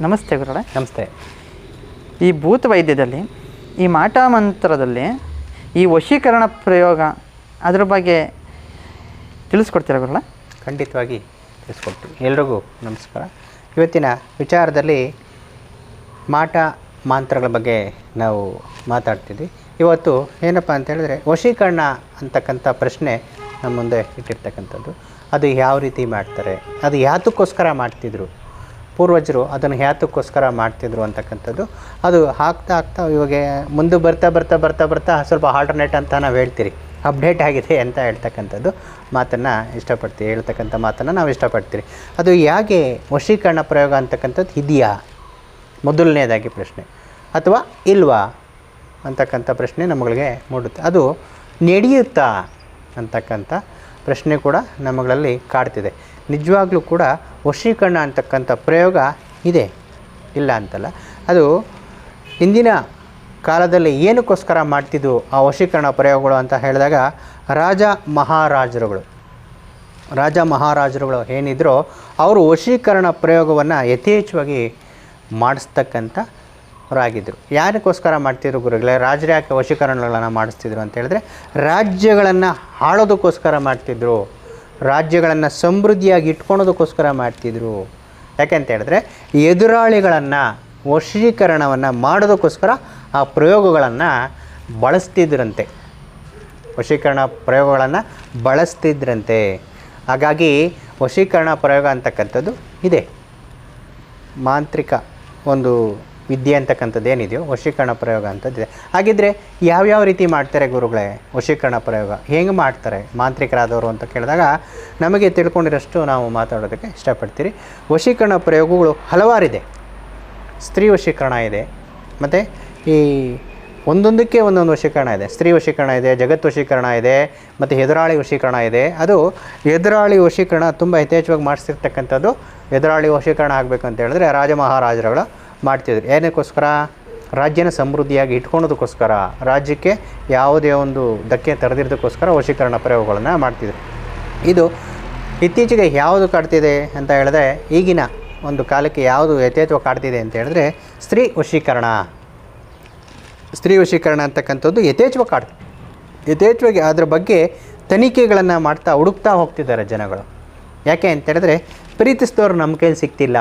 ನಮಸ್ತೆ ಗುರುಗಳೇ. ನಮಸ್ತೆ. ಈ ಭೂತ ವೈದ್ಯದಲ್ಲಿ ಈ ಮಾಟ ಮಂತ್ರದಲ್ಲಿ ಈ ವಶೀಕರಣ ಪ್ರಯೋಗ ಅದರ ಬಗ್ಗೆ ತಿಳಿಸ್ಕೊಡ್ತೀರಾ ಗುರುಗಳೇ? ಖಂಡಿತವಾಗಿ ತಿಳಿಸ್ಕೊಡ್ತೀವಿ. ಎಲ್ರಿಗೂ ನಮಸ್ಕಾರ. ಇವತ್ತಿನ ವಿಚಾರದಲ್ಲಿ ಮಾಟ ಮಾಂತ್ರಗಳ ಬಗ್ಗೆ ನಾವು ಮಾತಾಡ್ತಿದ್ವಿ. ಇವತ್ತು ಏನಪ್ಪ ಅಂತ ಹೇಳಿದ್ರೆ ವಶೀಕರಣ ಅಂತಕ್ಕಂಥ ಪ್ರಶ್ನೆ ನಮ್ಮ ಮುಂದೆ ಇಟ್ಟಿರ್ತಕ್ಕಂಥದ್ದು. ಅದು ಯಾವ ರೀತಿ ಮಾಡ್ತಾರೆ ಅದು ಯಾತಕ್ಕೋಸ್ಕರ ಮಾಡ್ತಿದ್ರು ಪೂರ್ವಜರು ಅದನ್ನು ಹ್ಯಾತಕ್ಕೋಸ್ಕರ ಮಾಡ್ತಿದ್ರು ಅಂತಕ್ಕಂಥದ್ದು. ಅದು ಹಾಕ್ತಾ ಹಾಕ್ತಾ ಇವಾಗ ಮುಂದೆ ಬರ್ತಾ ಬರ್ತಾ ಬರ್ತಾ ಬರ್ತಾ ಸ್ವಲ್ಪ ಆಲ್ಟರ್ನೇಟ್ ಅಂತ ನಾವು ಹೇಳ್ತೀರಿ. ಅಪ್ಡೇಟ್ ಆಗಿದೆ ಅಂತ ಹೇಳ್ತಕ್ಕಂಥದ್ದು. ಮಾತನ್ನು ಇಷ್ಟಪಡ್ತೀವಿ ಹೇಳ್ತಕ್ಕಂಥ ಮಾತನ್ನು ನಾವು ಇಷ್ಟಪಡ್ತೀರಿ. ಅದು ಹೇಗೆ ವಶೀಕರಣ ಪ್ರಯೋಗ ಅಂತಕ್ಕಂಥದ್ದು ಇದೆಯಾ? ಮೊದಲನೇದಾಗಿ ಪ್ರಶ್ನೆ. ಅಥವಾ ಇಲ್ವಾ? ಅಂತಕ್ಕಂಥ ಪ್ರಶ್ನೆ ನಮ್ಮಗಳಿಗೆ ಮೂಡುತ್ತೆ. ಅದು ನಡೆಯುತ್ತಾ ಅಂತಕ್ಕಂಥ ಪ್ರಶ್ನೆ ಕೂಡ ನಮ್ಮಗಳಲ್ಲಿ ಕಾಡ್ತಿದೆ. ನಿಜವಾಗ್ಲೂ ಕೂಡ ವಶೀಕರಣ ಅಂತಕ್ಕಂಥ ಪ್ರಯೋಗ ಇದೆ. ಇಲ್ಲ ಅಂತಲ್ಲ. ಅದು ಹಿಂದಿನ ಕಾಲದಲ್ಲಿ ಏನಕ್ಕೋಸ್ಕರ ಮಾಡ್ತಿದ್ದು ಆ ವಶೀಕರಣ ಪ್ರಯೋಗಗಳು ಅಂತ ಹೇಳಿದಾಗ ರಾಜ ಮಹಾರಾಜರುಗಳು. ರಾಜ ಮಹಾರಾಜರುಗಳು ಏನಿದ್ರೋ ಅವರು ವಶೀಕರಣ ಪ್ರಯೋಗವನ್ನು ಯಥೇಚ್ಛವಾಗಿ ಮಾಡಿಸ್ತಕ್ಕಂಥ ಅವರಾಗಿದ್ದರು ಯಾರಿಗೋಸ್ಕರ ಮಾಡ್ತಿದ್ರು ಗುರುಗಳೇ? ರಾಜರು ಯಾಕೆ ವಶೀಕರಣಗಳನ್ನು ಮಾಡಿಸ್ತಿದ್ರು ಅಂತ ಹೇಳಿದ್ರೆ, ರಾಜ್ಯಗಳನ್ನು ಆಳೋದಕ್ಕೋಸ್ಕರ ಮಾಡ್ತಿದ್ರು. ರಾಜ್ಯಗಳನ್ನು ಸಮೃದ್ಧಿಯಾಗಿ ಇಟ್ಕೊಳೋದಕ್ಕೋಸ್ಕರ ಮಾಡ್ತಿದ್ರು. ಯಾಕೆಂತ ಹೇಳಿದ್ರೆ ಎದುರಾಳಿಗಳನ್ನು ವಶೀಕರಣವನ್ನು ಮಾಡೋದಕ್ಕೋಸ್ಕರ ಆ ಪ್ರಯೋಗಗಳನ್ನು ಬಳಸ್ತಿದ್ರಂತೆ. ವಶೀಕರಣ ಪ್ರಯೋಗಗಳನ್ನು ಬಳಸ್ತಿದ್ರಂತೆ. ಹಾಗಾಗಿ ವಶೀಕರಣ ಪ್ರಯೋಗ ಅಂತಕ್ಕಂಥದ್ದು ಇದೆ. ಮಾಂತ್ರಿಕ ಒಂದು ವಿದ್ಯೆ ಅಂತಕ್ಕಂಥದ್ದು ಏನಿದೆಯೋ, ವಶೀಕರಣ ಪ್ರಯೋಗ ಅಂತದ್ದಿದೆ. ಹಾಗಿದ್ರೆ ಯಾವ್ಯಾವ ರೀತಿ ಮಾಡ್ತಾರೆ ಗುರುಗಳೇ ವಶೀಕರಣ ಪ್ರಯೋಗ? ಹೆಂಗೆ ಮಾಡ್ತಾರೆ ಮಾಂತ್ರಿಕರಾದವರು ಅಂತ ಕೇಳಿದಾಗ, ನಮಗೆ ತಿಳ್ಕೊಂಡಿರೋಷ್ಟು ನಾವು ಮಾತಾಡೋದಕ್ಕೆ ಇಷ್ಟಪಡ್ತೀರಿ. ವಶೀಕರಣ ಪ್ರಯೋಗಗಳು ಹಲವಾರಿದೆ. ಸ್ತ್ರೀ ವಶೀಕರಣ ಇದೆ. ಮತ್ತು ಈ ಒಂದೊಂದಕ್ಕೆ ಒಂದೊಂದು ವಶೀಕರಣ ಇದೆ. ಸ್ತ್ರೀ ವಶೀಕರಣ ಇದೆ, ಜಗತ್ ವಶೀಕರಣ ಇದೆ, ಮತ್ತು ಎದುರಾಳಿ ವಶೀಕರಣ ಇದೆ. ಅದು ಎದುರಾಳಿ ವಶೀಕರಣ ತುಂಬ ಯಥೇಚ್ಛವಾಗಿ ಮಾಡಿಸಿರ್ತಕ್ಕಂಥದ್ದು ಎದುರಾಳಿ ವಶೀಕರಣ ಆಗಬೇಕು ಅಂತ ಹೇಳಿದ್ರೆ ರಾಜ ಮಹಾರಾಜರುಗಳು ಮಾಡ್ತಿದ್ರು. ಏನಕ್ಕೋಸ್ಕರ? ರಾಜ್ಯನ ಸಮೃದ್ಧಿಯಾಗಿ ಇಟ್ಕೊಳೋದಕ್ಕೋಸ್ಕರ ರಾಜ್ಯಕ್ಕೆ ಯಾವುದೇ ಒಂದು ಧಕ್ಕೆ ತೆರೆದಿರೋದಕ್ಕೋಸ್ಕರ ವಶೀಕರಣ ಪ್ರಯೋಗಗಳನ್ನು ಮಾಡ್ತಿದ್ರು. ಇದು ಇತ್ತೀಚೆಗೆ ಯಾವುದು ಕಾಡ್ತಿದೆ ಅಂತ ಹೇಳಿದ್ರೆ, ಈಗಿನ ಒಂದು ಕಾಲಕ್ಕೆ ಯಾವುದು ಯಥೇತ್ವ ಕಾಡ್ತಿದೆ ಅಂತ ಹೇಳಿದ್ರೆ, ಸ್ತ್ರೀ ವಶೀಕರಣ. ಸ್ತ್ರೀ ವಶೀಕರಣ ಅಂತಕ್ಕಂಥದ್ದು ಯಥೇಚ್ಛ ಕಾಡ್ತದೆ. ಯಥೇಚ್ಛವಾಗಿ ಅದರ ಬಗ್ಗೆ ತನಿಖೆಗಳನ್ನು ಮಾಡ್ತಾ ಹುಡುಕ್ತಾ ಹೋಗ್ತಿದ್ದಾರೆ ಜನಗಳು. ಯಾಕೆ ಅಂತ ಹೇಳಿದ್ರೆ, ಪ್ರೀತಿಸಿದವರು ನಮ್ಮ ಕೈಲಿ ಸಿಗ್ತಿಲ್ಲ.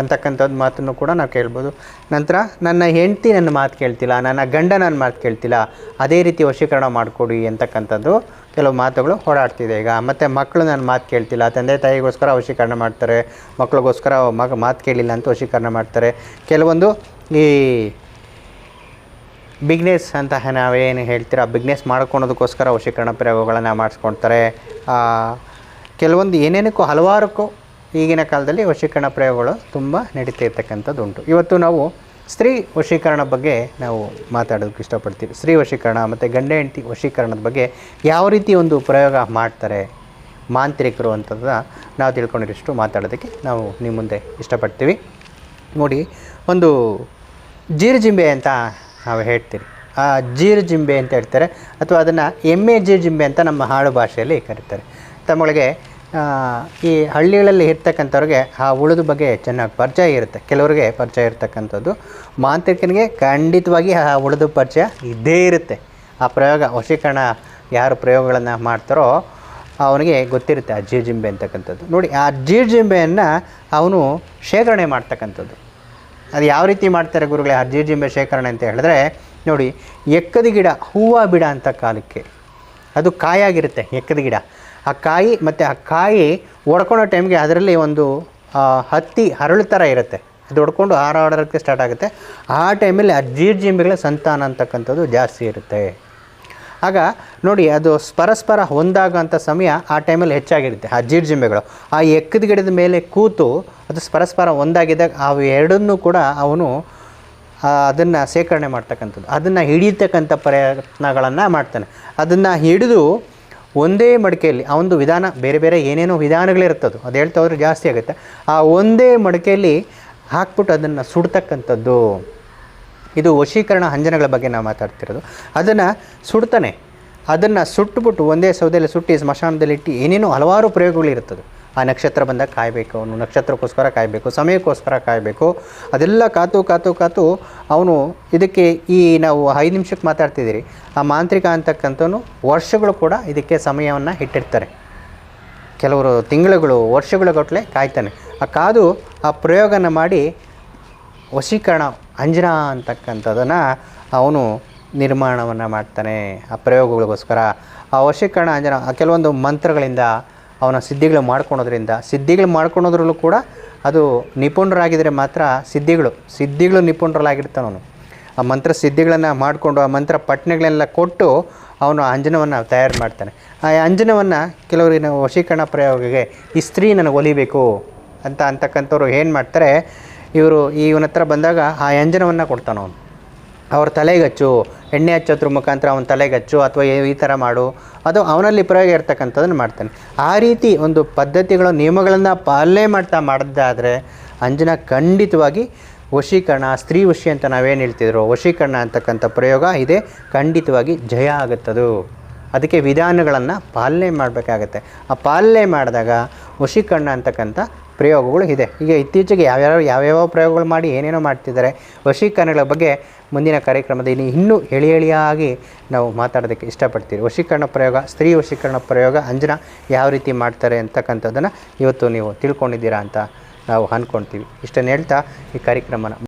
ಅಂತಕ್ಕಂಥದ್ದು ಮಾತನ್ನು ಕೂಡ ನಾವು ಕೇಳ್ಬೋದು. ನಂತರ, ನನ್ನ ಹೆಂಡತಿ ನನ್ನ ಮಾತು ಕೇಳ್ತಿಲ್ಲ, ನನ್ನ ಗಂಡ ನನ್ನ ಮಾತು ಕೇಳ್ತಿಲ್ಲ, ಅದೇ ರೀತಿ ವಶೀಕರಣ ಮಾಡಿಕೊಡಿ ಅಂತಕ್ಕಂಥದ್ದು ಕೆಲವು ಮಾತುಗಳು ಓಡಾಡ್ತಿದೆ. ಈಗ ಮತ್ತು ಮಕ್ಕಳು ನನ್ನ ಮಾತು ಕೇಳ್ತಿಲ್ಲ, ತಂದೆ ತಾಯಿಗೋಸ್ಕರ ವಶೀಕರಣ ಮಾಡ್ತಾರೆ, ಮಕ್ಕಳಿಗೋಸ್ಕರ ಮಗ ಮಾತು ಕೇಳಿಲ್ಲ ಅಂತ ವಶೀಕರಣ ಮಾಡ್ತಾರೆ. ಕೆಲವೊಂದು ಈ ಬಿಗ್ನೆಸ್ ಅಂತ ನಾವೇನು ಹೇಳ್ತೀರ, ಬಿಗ್ನೆಸ್ ಮಾಡ್ಕೊಳೋದಕ್ಕೋಸ್ಕರ ವಶೀಕರಣ ಪ್ರಯೋಗಗಳನ್ನು ಮಾಡಿಸ್ಕೊಳ್ತಾರೆ. ಕೆಲವೊಂದು ಏನೇನಕ್ಕೂ ಹಲವಾರಕ್ಕೂ ಈಗಿನ ಕಾಲದಲ್ಲಿ ವಶೀಕರಣ ಪ್ರಯೋಗಗಳು ತುಂಬ ನಡೀತಾ ಇರ್ತಕ್ಕಂಥದ್ದು ಉಂಟು ಇವತ್ತು ನಾವು ಸ್ತ್ರೀ ವಶೀಕರಣ ಬಗ್ಗೆ ನಾವು ಮಾತಾಡೋದಕ್ಕೆ ಇಷ್ಟಪಡ್ತೀವಿ. ಸ್ತ್ರೀ ವಶೀಕರಣ ಮತ್ತು ಗಂಡ ಹೆಂಡತಿ ವಶೀಕರಣದ ಬಗ್ಗೆ ಯಾವ ರೀತಿ ಒಂದು ಪ್ರಯೋಗ ಮಾಡ್ತಾರೆ ಮಾಂತ್ರಿಕರು ಅಂತದ ನಾವು ತಿಳ್ಕೊಂಡಿರಷ್ಟು ಮಾತಾಡೋದಕ್ಕೆ ನಾವು ನಿಮ್ಮ ಮುಂದೆ ಇಷ್ಟಪಡ್ತೀವಿ. ನೋಡಿ ಒಂದು ಜೀರ್ಜಿಂಬೆ ಅಂತ ನಾವು ಹೇಳ್ತೀವಿ ಆ ಜೀರ್ಜಿಂಬೆ ಅಂತ ಹೇಳ್ತಾರೆ. ಅಥವಾ ಅದನ್ನು ಎಮ್ಮೆ ಜೀರ್ಜಿಂಬೆ ಅಂತ ನಮ್ಮ ಹಾಡು ಭಾಷೆಯಲ್ಲಿ ಕರೀತಾರೆ. ತಮ್ಮಗಳಿಗೆ ಆ, ಈ ಹಳ್ಳಿಗಳಲ್ಲಿ ಇರ್ತಕ್ಕಂಥವ್ರಿಗೆ ಆ ಉಳಿದ ಬಗ್ಗೆ ಚೆನ್ನಾಗಿ ಪರಿಚಯ ಇರುತ್ತೆ. ಕೆಲವರಿಗೆ ಪರಿಚಯ ಇರತಕ್ಕಂಥದ್ದು. ಮಾಂತ್ರಿಕನಿಗೆ ಖಂಡಿತವಾಗಿ ಆ ಉಳಿದ ಪರಿಚಯ ಇದ್ದೇ ಇರುತ್ತೆ. ಆ ಪ್ರಯೋಗ, ವಶೀಕರಣ ಯಾರು ಪ್ರಯೋಗಗಳನ್ನು ಮಾಡ್ತಾರೋ ಅವನಿಗೆ ಗೊತ್ತಿರುತ್ತೆ ಆ ಜೀರ್ಜಿಂಬೆ ಅಂತಕ್ಕಂಥದ್ದು. ನೋಡಿ, ಆ ಜೀರ್ಜಿಂಬೆಯನ್ನು ಅವನು ಶೇಖರಣೆ ಮಾಡ್ತಕ್ಕಂಥದ್ದು. ಅದು ಯಾವ ರೀತಿ ಮಾಡ್ತಾರೆ ಗುರುಗಳೇ, ಆ ಜೀರ್ಜಿಂಬೆ ಶೇಖರಣೆ ಅಂತ ಹೇಳಿದ್ರೆ, ನೋಡಿ, ಎಕ್ಕದ ಗಿಡ, ಹೂವು ಬಿಡ ಅಂತ ಕಾಲಕ್ಕೆ. ಅದು ಕಾಯಾಗಿರುತ್ತೆ, ಎಕ್ಕದ ಗಿಡ. ಆ ಕಾಯಿ ಮತ್ತು ಆ ಕಾಯಿ ಒಡ್ಕೊಳೋ ಟೈಮ್ಗೆ ಅದರಲ್ಲಿ ಒಂದು ಹತ್ತಿ ಹರಳು ಥರ ಇರುತ್ತೆ. ಅದು ಹೊಡ್ಕೊಂಡು ಹಾರಾಡೋಕ್ಕೆ ಸ್ಟಾರ್ಟ್ ಆಗುತ್ತೆ. ಆ ಟೈಮಲ್ಲಿ ಆ ಜೀರ್ಜಿಂಬಿಗಳ ಸಂತಾನ ಅಂತಕ್ಕಂಥದ್ದು ಜಾಸ್ತಿ ಇರುತ್ತೆ. ಆಗ ನೋಡಿ, ಅದು ಪರಸ್ಪರ ಹೊಂದಾಗಂಥ ಸಮಯ ಆ ಟೈಮಲ್ಲಿ ಹೆಚ್ಚಾಗಿರುತ್ತೆ, ಆ ಜೀರ್ಜಿಂಬೆಗಳು ಆ ಎಕ್ಕದ ಗಿಡದ ಮೇಲೆ ಕೂತು ಅದು ಪರಸ್ಪರ ಒಂದಾಗಿದ್ದಾಗ ಅವು ಎರಡನ್ನೂ ಕೂಡ ಅವನು ಅದನ್ನು ಶೇಖರಣೆ ಮಾಡ್ತಕ್ಕಂಥದ್ದು. ಅದನ್ನು ಹಿಡಿತಕ್ಕಂಥ ಪ್ರಯತ್ನಗಳನ್ನು ಮಾಡ್ತಾನೆ. ಅದನ್ನು ಹಿಡಿದು ಒಂದೇ ಮಡಿಕೆಯಲ್ಲಿ, ಆ ಒಂದು ವಿಧಾನ ಬೇರೆ ಬೇರೆ ಏನೇನೋ ವಿಧಾನಗಳಿರುತ್ತದು, ಅದು ಹೇಳ್ತಾ ಹೋದ್ರೆ ಜಾಸ್ತಿ ಆಗುತ್ತೆ. ಆ ಒಂದೇ ಮಡಿಕೆಯಲ್ಲಿ ಹಾಕ್ಬಿಟ್ಟು ಅದನ್ನು ಸುಡ್ತಕ್ಕಂಥದ್ದು. ಇದು ವಶೀಕರಣ ಅಂಜನಗಳ ಬಗ್ಗೆ ನಾವು ಮಾತಾಡ್ತಿರೋದು. ಅದನ್ನು ಸುಡ್ತಾನೆ. ಅದನ್ನು ಸುಟ್ಟುಬಿಟ್ಟು ಒಂದೇ ಸೌದೆಯಲ್ಲಿ ಸುಟ್ಟಿ, ಸ್ಮಶಾನದಲ್ಲಿ ಇಟ್ಟು ಏನೇನೋ ಹಲವಾರು ಪ್ರಯೋಗಗಳಿರುತ್ತದೆ ಆ ನಕ್ಷತ್ರ ಬಂದಾಗ ಕಾಯಬೇಕು, ಅವನು ನಕ್ಷತ್ರಕ್ಕೋಸ್ಕರ ಕಾಯಬೇಕು, ಸಮಯಕ್ಕೋಸ್ಕರ ಕಾಯಬೇಕು. ಅದೆಲ್ಲ ಕಾತು ಕಾತು ಕಾತು ಅವನು ಇದಕ್ಕೆ ಈ ನಾವು ಐದು ನಿಮಿಷಕ್ಕೆ ಮಾತಾಡ್ತಿದ್ದೀರಿ. ಆ ಮಾಂತ್ರಿಕ ಅಂತಕ್ಕಂಥವನು ವರ್ಷಗಳು ಕೂಡ ಇದಕ್ಕೆ ಸಮಯವನ್ನು ಇಟ್ಟಿರ್ತಾರೆ. ಕೆಲವರು ತಿಂಗಳುಗಳು, ವರ್ಷಗಳ ಗಟ್ಟಲೆ ಕಾಯ್ತಾನೆ. ಆ ಕಾದು ಆ ಪ್ರಯೋಗನ ಮಾಡಿ ವಶೀಕರಣ, ಅಂಜನ ಅಂತಕ್ಕಂಥದ್ದನ್ನು ಅವನು ನಿರ್ಮಾಣವನ್ನು ಮಾಡ್ತಾನೆ ಆ ಪ್ರಯೋಗಗಳಿಗೋಸ್ಕರ. ಆ ವಶೀಕರಣ, ಅಂಜನ ಕೆಲವೊಂದು ಮಂತ್ರಗಳಿಂದ ಅವನ ಸಿದ್ಧಿಗಳು ಮಾಡ್ಕೊಳೋದ್ರಿಂದ. ಸಿದ್ಧಿಗಳು ಮಾಡ್ಕೊಳೋದ್ರಲ್ಲೂ ಕೂಡ ಅದು ನಿಪುಣರಾಗಿದ್ದರೆ ಮಾತ್ರ ಸಿದ್ಧಿಗಳು ಸಿದ್ಧಿಗಳು ನಿಪುಣರಾಗಿರ್ತಾನೆ ಅವನು. ಆ ಮಂತ್ರ ಸಿದ್ಧಿಗಳನ್ನು ಮಾಡಿಕೊಂಡು, ಆ ಮಂತ್ರ ಪಠನೆಗಳೆಲ್ಲ ಕೊಟ್ಟು ಅವನು ಅಂಜನವನ್ನು ತಯಾರು ಮಾಡ್ತಾನೆ. ಆ ಅಂಜನವನ್ನು ಕೆಲವರಿಗೆ ನಾವು ವಶೀಕರಣ ಪ್ರಯೋಗಕ್ಕೆ ಈ ಸ್ತ್ರೀ ನನಗೆ ಒಲಿಬೇಕು ಅಂತ ಅಂತಕ್ಕಂಥವ್ರು ಏನು ಮಾಡ್ತಾರೆ, ಇವರು ಇವನ ಹತ್ರ ಬಂದಾಗ ಆ ಅಂಜನವನ್ನು ಕೊಡ್ತಾನೆ ಅವನು. ಅವ್ರ ತಲೆಗಚ್ಚು, ಎಣ್ಣೆ ಹಚ್ಚೋದ್ರ ಮುಖಾಂತರ ಅವನ ತಲೆಗಚ್ಚು ಅಥವಾ ಈ ಥರ ಮಾಡು, ಅದು ಅವನಲ್ಲಿ ಪ್ರಯೋಗ ಇರ್ತಕ್ಕಂಥದ್ದನ್ನು ಮಾಡ್ತಾನೆ. ಆ ರೀತಿ ಒಂದು ಪದ್ಧತಿಗಳು, ನಿಯಮಗಳನ್ನು ಪಾಲನೆ ಮಾಡ್ತಾ ಮಾಡಿದ್ದಾದರೆ ಅಂಜನ ಖಂಡಿತವಾಗಿ ವಶೀಕರಣ, ಸ್ತ್ರೀ ವಶಿ ಅಂತ ನಾವೇನು ಹೇಳ್ತಿದ್ರು? ವಶೀಕರಣ ಅಂತಕ್ಕಂಥ ಪ್ರಯೋಗ ಇದೆ. ಖಂಡಿತವಾಗಿ ಜಯ ಆಗುತ್ತದು. ಅದಕ್ಕೆ ವಿಧಾನಗಳನ್ನು ಪಾಲನೆ ಮಾಡಬೇಕಾಗತ್ತೆ. ಆ ಪಾಲನೆ ಮಾಡಿದಾಗ ವಶೀಕರಣ ಅಂತಕ್ಕಂಥ ಪ್ರಯೋಗಗಳು ಇದೆ. ಈಗ ಇತ್ತೀಚೆಗೆ ಯಾವ್ಯಾವ ಯಾವ್ಯಾವ ಪ್ರಯೋಗಗಳು ಮಾಡಿ ಏನೇನೋ ಮಾಡ್ತಿದ್ದಾರೆ. ವಶೀಕರಣಗಳ ಬಗ್ಗೆ ಮುಂದಿನ ಕಾರ್ಯಕ್ರಮದಲ್ಲಿ ಇನ್ನೂ ಎಳೆ ಎಳೆಯಾಗಿ ನಾವು ಮಾತಾಡೋದಕ್ಕೆ ಇಷ್ಟಪಡ್ತೀವಿ ವಶೀಕರಣ ಪ್ರಯೋಗ, ಸ್ತ್ರೀ ವಶೀಕರಣ ಪ್ರಯೋಗ, ಅಂಜನ ಯಾವ ರೀತಿ ಮಾಡ್ತಾರೆ ಅಂತಕ್ಕಂಥದ್ದನ್ನು ಇವತ್ತು ನೀವು ತಿಳ್ಕೊಂಡಿದ್ದೀರಾ ಅಂತ ನಾವು ಅಂದ್ಕೊಳ್ತೀವಿ ಇಷ್ಟನ್ನು ಹೇಳ್ತಾ ಈ ಕಾರ್ಯಕ್ರಮನ